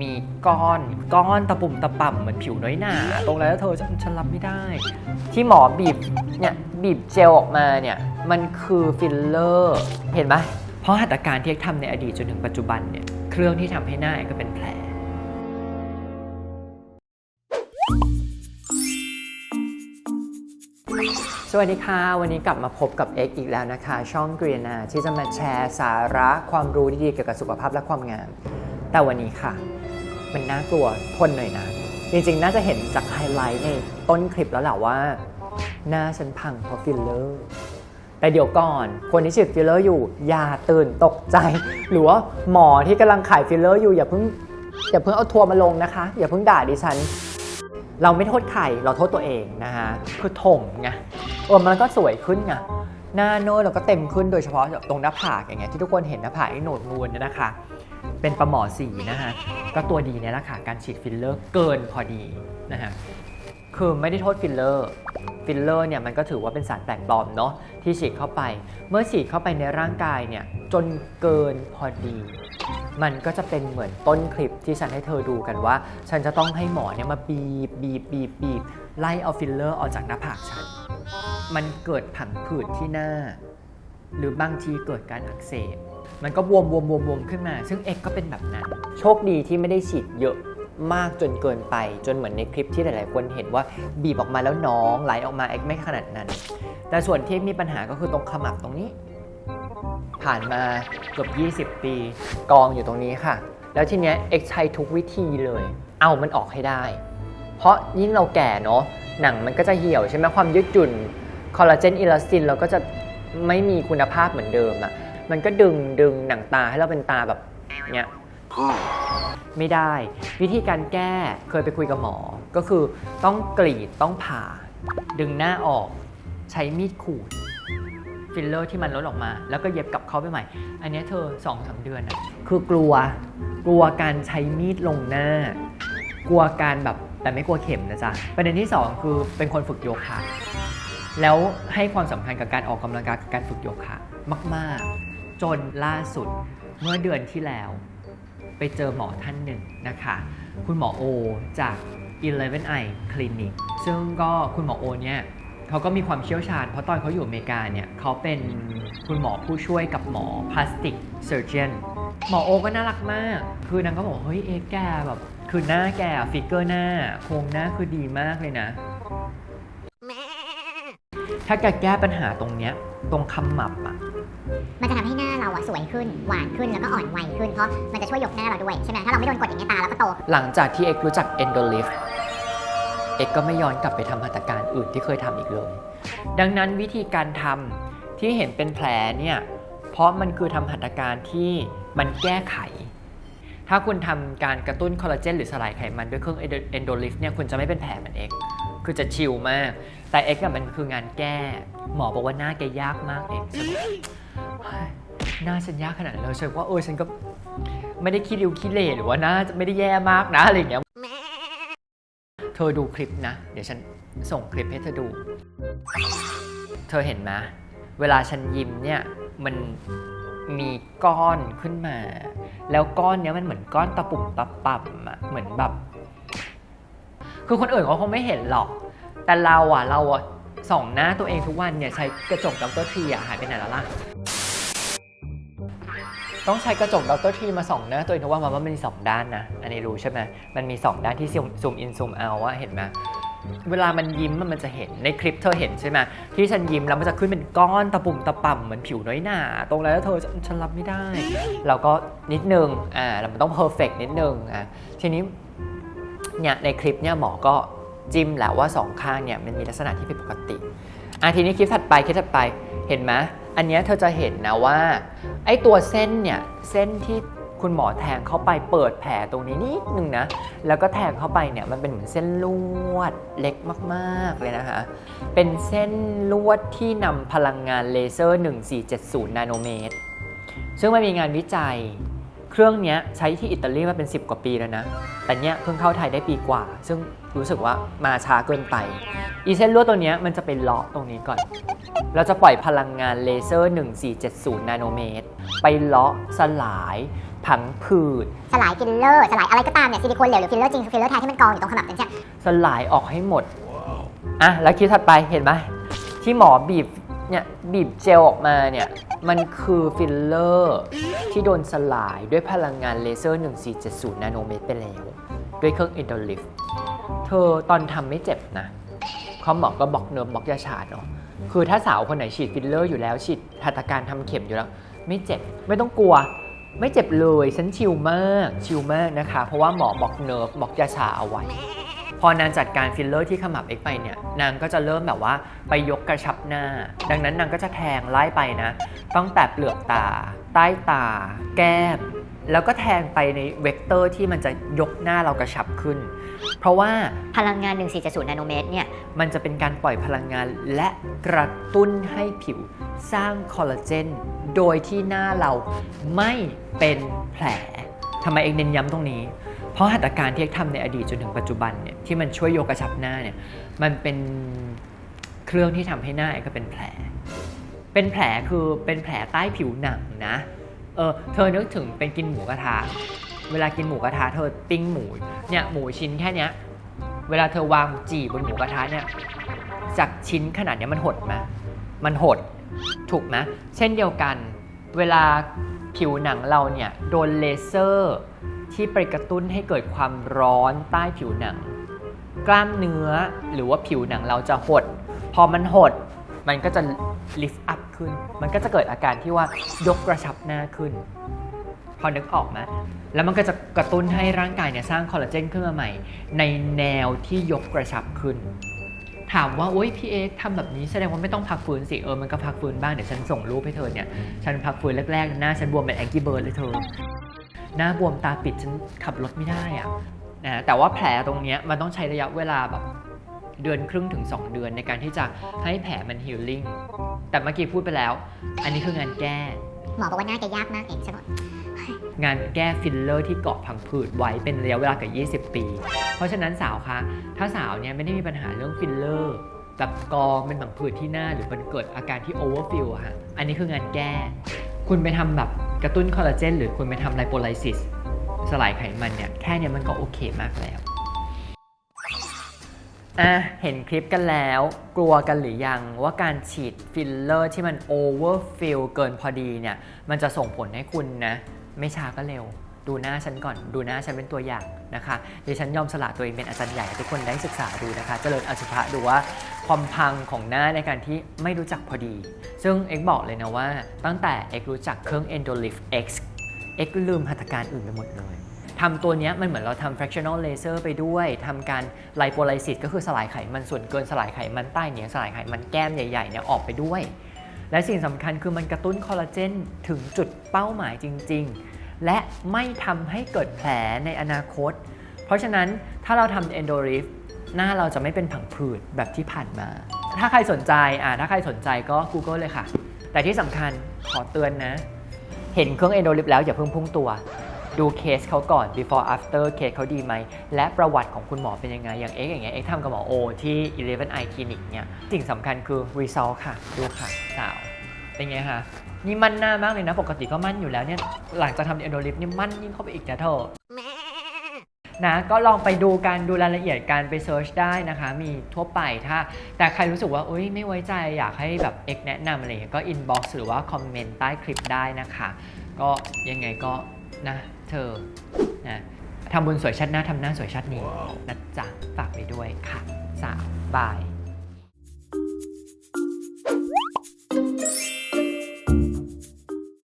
มีก้อนก้อนตะปุ่มตะป่ำเหมือนผิวน้อยหนาตรงนั้นแล้วเธอฉันฉันรับไม่ได้ ที่หมอบีบเนี่ยบีบเจลออกมาเนี่ยมันคือฟิลเลอร์เห็นไหมเพราะหัตถการที่เอกทำในอดีตจนถึงปัจจุบันเนี่ยเครื่องที่ทำให้หน้าก็เป็นแผลสวัสดีค่ะ วันนี้กลับมาพบกับ X อีกแล้วนะคะ ช่องกรีนาที่จะมาแชร์สาระความรู้ดีๆเกี่ยวกับสุขภาพและความงาม แต่วันนี้ค่ะ มันน่ากลัวทนหน่อยนะ จริงๆ น่าจะเห็นจากไฮไลท์ในต้นคลิปแล้วแหละว่า หน้าฉันพังเพราะฟิลเลอร์ แต่เดี๋ยวก่อน คนที่ฉีดฟิลเลอร์อยู่ อย่าตื่นตกใจ หรือว่าหมอที่กำลังขายฟิลเลอร์อยู่อย่าเพิ่งอย่าเพิ่งเอาทัวร์มาลงนะคะ อย่าเพิ่งด่าดิฉันเราไม่โทษใครเราโทษตัวเองนะฮะคือถมไงเออมันก็สวยขึ้นไงหน้าโน้ตเราก็เต็มขึ้นโดยเฉพาะตรงหน้าผากอย่างเงี้ยที่ทุกคนเห็นหน้าผากไอ้โหนดงูนเนี่ยนะคะ เป็นประหมอสีนะฮะ ก็ตัวดีเนี่ยแหละค่ะ การฉีดฟิลเลอร์เกินพอดีนะฮะ คือไม่ได้โทษฟิลเลอร์ ฟิลเลอร์เนี่ยมันก็ถือว่าเป็นสารแต่งปลอมเนาะที่ฉีดเข้าไป เมื่อฉีดเข้าไปในร่างกายเนี่ยจนเกินพอดี มันก็จะเป็นเหมือนต้นคลิปที่ฉันให้เธอดูกันว่า ฉันจะต้องให้หมอเนี่ยมาบีบบีบบีบบีบไล่เอาฟิลเลอร์ออกจากหน้าผากฉัน มันเกิดผังผืดที่หน้า หรือบางทีเกิดการอักเสบ มันก็บวมบวมบวมบวมขึ้นมา ซึ่งเอ็กก็เป็นแบบนั้น โชคดีที่ไม่ได้ฉีดเยอะมากจนเกินไป จนเหมือนในคลิปที่หลาย ๆ คนเห็นว่าบีบออกมาแล้วน้องไหลออกมาเอ็กไม่ขนาดนั้น แต่ส่วนที่มีปัญหาก็คือตรงขมับตรงนี้ ผ่านมาเกือบ20 ปี กองอยู่ตรงนี้ค่ะ แล้วทีเนี้ยเอ็กใช้ทุกวิธีเลย เอามันออกให้ได้ เพราะยิ่งเราแก่เนาะหนังมันก็จะเหี่ยวใช่ไหมความยืดหยุ่นคอลลาเจนอิลาสตินเราก็จะ ไม่มีคุณภาพเหมือนเดิมอะมันก็ดึงดึงหนังตาให้เราเป็นตาแบบเนี้ยไม่ได้ วิธีการแก้เคยไปคุยกับหมอ ก็คือต้องกรีดต้องผ่า ดึงหน้าออกใช้มีดขูดฟิลเลอร์ที่มันลดออกมา แล้วก็เย็บกลับเข้าไปใหม่ อันนี้เธอ2องสาเดือนอะคือกลัว กลัวการใช้มีดลงหน้า กลัวการแบบแต่ไม่กลัวเข็มนะจ๊ะ ประเด็นที่ 2 คือเป็นคนฝึกโยคะ แล้วให้ความสำคัญกับการออกกำลังกายกับการฝึกโยคะมาก ๆ จนล่าสุดเมื่อเดือนที่แล้ว ไปเจอหมอท่านหนึ่งนะคะ คุณหมอโอจาก11 Eye Clinic ซึ่งก็คุณหมอโอเนี่ยเขาก็มีความเชี่ยวชาญ เพราะตอนเขาอยู่อเมริกาเนี่ยเขาเป็นคุณหมอผู้ช่วยกับหมอพลาสติกเซอร์เจนหมอโอก็น่ารักมาก คือนางก็บอกเฮ้ยเอแกแบบคือหน้าแกฟิกเกอร์หน้าโครงหน้าคือดีมากเลยนะ ถ้าแกแก้ปัญหาตรงเนี้ยตรงคำหมับอะมันจะทำให้หน้าเราอะสวยขึ้น หวานขึ้นแล้วก็อ่อนวัยขึ้น เพราะมันจะช่วยยกหน้าเราด้วยใช่ไหมถ้าเราไม่โดนกดอย่างนี้ยตาเราก็โต หลังจากที่เอกรู้จัก Endolift เอกก็ไม่ย้อนกลับไปทำหัตถการอื่นที่เคยทำอีกเลย ดังนั้นวิธีการทำที่เห็นเป็นแผลเนี่ยเพราะมันคือทำหัตถการที่มันแก้ไข ถ้าคุณทำการกระตุ้นคอลลาเจนหรือสลายไขมันด้วยเครื่อง Endolift เนี่ยคุณจะไม่เป็นแผลเหมือนเอก คือจะชิลมาก แต่เอกอะมันคืองานแก้ หมอบอกว่าหน้าแกยากมากเอกฉันบอกเฮ้ยหน้าฉันยากขนาดนั้นเลยฉันว่าเออฉันก็ไม่ได้ขี้ริ้วขี้เหร่หรือว่าหน้าไม่ได้แย่มากนะอะไรอย่างเงี้ยเธอดูคลิปนะ เดี๋ยวฉันส่งคลิปให้เธอดู เธอเห็นไหมเวลาฉันยิ้มเนี่ยมันมีก้อนขึ้นมา แล้วก้อนเนี้ยมันเหมือนก้อนตะปุ่มตะป่ำอะเหมือนแบบ คือคนอื่นเขาคงไม่เห็นหรอก แต่เราอะเราอะส่องหน้าตัวเองทุกวันเนี่ยใช้กระจกดรทีอะหายไปไหนแล้วล่ะ ต้องใช้กระจกดรทีมาส่องหน้าตัวเองทุกวันเพราะว่ามันมีสองด้านนะ อันนี้รู้ใช่ไหมมันมีสองด้านที่ซูมอินซูมเอาว่าเห็นไหมเวลามันยิ้มมันจะเห็นในคลิปเธอเห็นใช่ไหมที่ฉันยิ้มแล้วมันจะขึ้นเป็นก้อนตะปุ่มตะป่ำเหมือนผิวน้อยหนาตรงนั้นแล้วเธอฉันรับไม่ได้ เราก็นิดนึงอ่าแล้วมันต้องเพอร์เฟกนิดนึงอะทีนี้ เนี่ยในคลิปเนี่ยหมอก็จิ้มและว่าสองข้างเนี่ยมันมีลักษณะที่ผิดปกติอะทีนี้คลิปถัดไปคลิปถัดไปเห็นไหมอันนี้เธอจะเห็นนะว่าไอ้ตัวเส้นเนี่ยเส้นที่คุณหมอแทงเข้าไปเปิดแผลตรงนี้นิดนึงนะ แล้วก็แทงเข้าไปเนี่ยมันเป็นเหมือนเส้นลวดเล็กมากๆเลยนะคะเป็นเส้นลวดที่นำพลังงานเลเซอร์ 1470 นาโนเมตร ซึ่งมันมีงานวิจัย เครื่องเนี้ยใช้ที่อิตาลีมาเป็น 10 กว่าปีแล้วนะ แต่เนี้ยเพิ่งเข้าไทยได้ปีกว่า ซึ่งรู้สึกว่ามาช้าเกินไป อีเส้นลวดตัวเนี้ยมันจะเป็นเลาะตรงนี้ก่อน เราจะปล่อยพลังงานเลเซอร์ 1470 นาโนเมตร ไปเลาะสลายผังผืด สลายฟิลเลอร์ สลายอะไรก็ตามเนี่ยซิลิโคนเหลวหรือฟิลเลอร์จริงฟิลเลอร์แท้ที่มันกองอยู่ตรงขมับเนี่ยสลายออกให้หมด อะแล้วคลิปถัดไปเห็นไหมที่หมอบีบเนี่ยบีบเจลออกมาเนี่ย มันคือฟิลเลอร์ที่โดนสลายด้วยพลังงานเลเซอร์ 1470 นาโนเมตรไปแล้ว ด้วยเครื่องอินเตอลิฟเธอตอนทำไม่เจ็บนะเขาหมอก็บอกเนิร์ฟบอกยาชาเนาะคือถ้าสาวคนไหนฉีดฟิลเลอร์อยู่แล้วฉีดหัตการทำเข็มอยู่แล้ว ไม่เจ็บไม่ต้องกลัว ไม่เจ็บเลยฉันชิลมากชิลมากนะคะ เพราะว่าหมอบอกเนิร์ฟบอกยาชาเอาไว้ พอนางจัดการฟิลเลอร์ที่ขมับเอ็กไปเนี่ยนางก็จะเริ่มแบบว่าไปยกกระชับหน้า ดังนั้นนางก็จะแทงไล่ไปนะตั้งแต่เปลือกตา ใต้ตา แก้ม แล้วก็แทงไปในเวกเตอร์ที่มันจะยกหน้าเรากระชับขึ้น เพราะว่าพลังงาน 1470นาโนเมตรเนี่ยมันจะเป็นการปล่อยพลังงานและกระตุ้นให้ผิวสร้างคอลลาเจนโดยที่หน้าเราไม่เป็นแผลทำไมเองเน้นย้ำตรงนี้ เพราะหัตถการที่เอกทำในอดีตจนถึงปัจจุบันเนี่ยที่มันช่วยโยกกระชับหน้าเนี่ยมันเป็นเครื่องที่ทำให้หน้าเอกก็เป็นแผล เป็นแผลคือเป็นแผลใต้ผิวหนังนะเออเธอนึกถึงเป็นกินหมูกระทะเวลากินหมูกระทะเธอปิ้งหมูเนี่ยหมูชิ้นแค่เนี้ยเวลาเธอวางจีบบนหมูกระทะเนี่ยจากชิ้นขนาดเนี้ยมันหดไหมมันหดถูกไหมเช่นเดียวกัน เวลาผิวหนังเราเนี่ยโดนเลเซอร์ ที่ไปกระตุ้นให้เกิดความร้อนใต้ผิวหนัง กล้ามเนื้อหรือว่าผิวหนังเราจะหด พอมันหดมันก็จะลิฟต์อัพขึ้น มันก็จะเกิดอาการที่ว่ายกกระชับหน้าขึ้น พอนึกออกไหมแล้วมันก็จะกระตุ้นให้ร่างกายเนี่ยสร้างคอลลาเจนขึ้นมาใหม่ ในแนวที่ยกกระชับขึ้น ถามว่าโอ๊ยพี่เอ็กทำแบบนี้แสดงว่าไม่ต้องพักฟื้นสิเออมันก็พักฟื้นบ้างเดี๋ยวฉันส่งรูปให้เธอเนี่ยฉันพักฟื้นแรกๆหน้าฉันบวมเป็นแองกี้เบิร์ดเลยเธอ หน้าบวมตาปิดฉันขับรถไม่ได้อะนะแต่ว่าแผลตรงเนี้ยมันต้องใช้ระยะเวลาแบบเดือนครึ่งถึง 2 เดือนในการที่จะให้แผลมันฮีลลิ่งแต่เมื่อกี้พูดไปแล้ว อันนี้คืองานแก้ หมอบอกว่าหน้าแกยากมากเองฉันบอกงานแก้ฟิลเลอร์ที่เกาะพังผืดไว้เป็นระยะเวลาเกับ 20 ปี เพราะฉะนั้นสาวคะ ถ้าสาวเนี่ยไม่ได้มีปัญหาเรื่องฟิลเลอร์แบบกองเป็นผังผืดที่หน้าหรือมันเกิดอาการที่โอเวอร์ฟิลอะฮะอันนี้คืองานแก้ คุณไปทำแบบ กระตุ้นคอลลาเจนหรือคุณไปทำไลโปไลซิสสลายไขมันเนี่ย แค่เนี้ยมันก็โอเคมากแล้วอะเห็นคลิปกันแล้ว กลัวกันหรือยังว่าการฉีดฟิลเลอร์ที่มันโอเวอร์ฟิลเกินพอดีเนี่ย มันจะส่งผลให้คุณนะ ไม่ช้าก็เร็ว ดูหน้าฉันก่อน ดูหน้าฉันเป็นตัวอย่างนะคะเดี๋ยวฉันยอมสละตัวเองเป็นอาจารย์ใหญ่ทุกคนได้ศึกษาดูนะคะ เจริญอสุภะดูว่า ความพังของหน้าในการที่ไม่รู้จักพอดี ซึ่งเอ็กบอกเลยนะว่า ตั้งแต่เอ็กรู้จักเครื่อง Endolift X เอ็กลืมหัตถการอื่นไปหมดเลยทำตัวนี้มันเหมือนเราทำ fractional laser ไปด้วยทำการ lipolysis ก็คือสลายไขมันส่วนเกินสลายไขมันใต้เหนียงสลายไขมันแก้มใหญ่ๆเนี่ยออกไปด้วย และสิ่งสำคัญคือมันกระตุ้นคอลลาเจนถึงจุดเป้าหมายจริง ๆ และไม่ทำให้เกิดแผลในอนาคต เพราะฉะนั้นถ้าเราทำ endorift หน้าเราจะไม่เป็นผังผืดแบบที่ผ่านมา ถ้าใครสนใจอ่าถ้าใครสนใจก็ Google เลยค่ะ แต่ที่สำคัญขอเตือนนะ เห็นเครื่อง endolift แล้วอย่าเพิ่งพุ่งตัว ดูเคสเขาก่อน before after เคสเขาดีไหม และประวัติของคุณหมอเป็นยังไง อย่างเอ็กอย่างเงี้ยเอ็กทำกับหมอโอที่11 eye clinic เนี่ยสิ่งสำคัญคือ result ค่ะ ดูค่ะสาว เป็นไงคะนี่มั่นหน้ามากเลยนะ ปกติก็มั่นอยู่แล้วเนี่ยหลังจากทำ endolift นี่มั่นยิ่งเข้าไปอีกนะเธอ นะก็ลองไปดูกันดูรายละเอียดการไปเซิร์ชได้นะคะ มีทั่วไปถ้า แต่ใครรู้สึกว่าอุ้ยไม่ไว้ใจอยากให้แบบเอกแนะนำอะไรเงี้ยก็อินบ็อกซ์หรือว่าคอมเมนต์ใต้คลิปได้นะคะ ก็ยังไงก็นะเธอนะทำบุญสวยชัดหน้าทำหน้าสวยชัดนี้นะจ๊ะฝากไปด้วยค่ะสาวบาย